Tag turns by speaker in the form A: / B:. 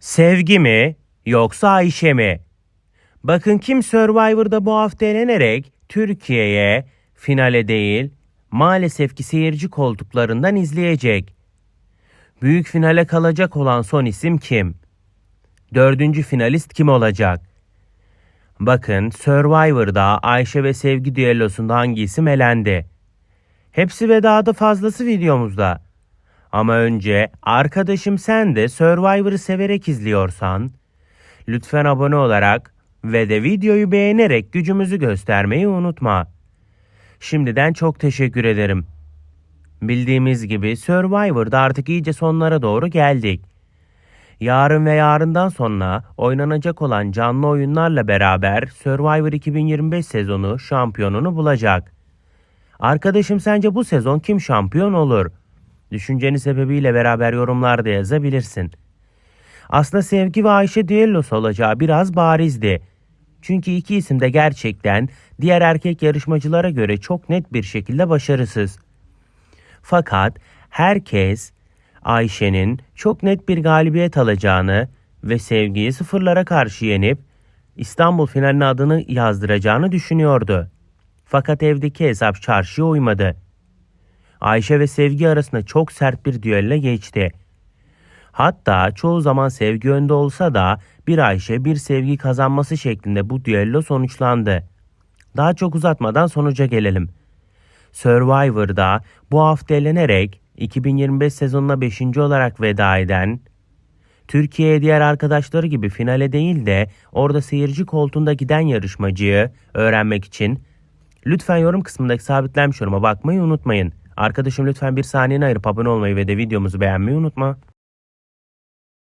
A: Sevgi mi yoksa Ayşe mi? Bakın kim Survivor'da bu hafta elenerek Türkiye'ye finale değil maalesef ki seyirci koltuklarından izleyecek. Büyük finale kalacak olan son isim kim? Dördüncü finalist kim olacak? Bakın Survivor'da Ayşe ve Sevgi düellosunda hangi isim elendi? Hepsi ve daha da fazlası videomuzda. Ama önce arkadaşım sen de Survivor'ı severek izliyorsan lütfen abone olarak ve de videoyu beğenerek gücümüzü göstermeyi unutma. Şimdiden çok teşekkür ederim. Bildiğimiz gibi Survivor'da artık iyice sonlara doğru geldik. Yarın ve yarından sonra oynanacak olan canlı oyunlarla beraber Survivor 2025 sezonu şampiyonunu bulacak. Arkadaşım sence bu sezon kim şampiyon olur? Düşünceni sebebiyle beraber yorumlarda yazabilirsin. Aslında Sevgi ve Ayşe düellosu olacağı biraz barizdi. Çünkü iki isim de gerçekten diğer erkek yarışmacılara göre çok net bir şekilde başarısız. Fakat herkes Ayşe'nin çok net bir galibiyet alacağını ve Sevgi'yi sıfırlara karşı yenip İstanbul finaline adını yazdıracağını düşünüyordu. Fakat evdeki hesap çarşıya uymadı. Ayşe ve Sevgi arasında çok sert bir düello geçti. Hatta çoğu zaman Sevgi önde olsa da bir Ayşe bir Sevgi kazanması şeklinde bu düello sonuçlandı. Daha çok uzatmadan sonuca gelelim. Survivor'da bu hafta elenerek 2025 sezonuna 5. olarak veda eden Türkiye'ye diğer arkadaşları gibi finale değil de orada seyirci koltuğunda giden yarışmacıyı öğrenmek için lütfen yorum kısmındaki sabitlenmiş yoruma bakmayı unutmayın. Arkadaşım lütfen bir saniyeni ayırıp abone olmayı ve de videomuzu beğenmeyi unutma.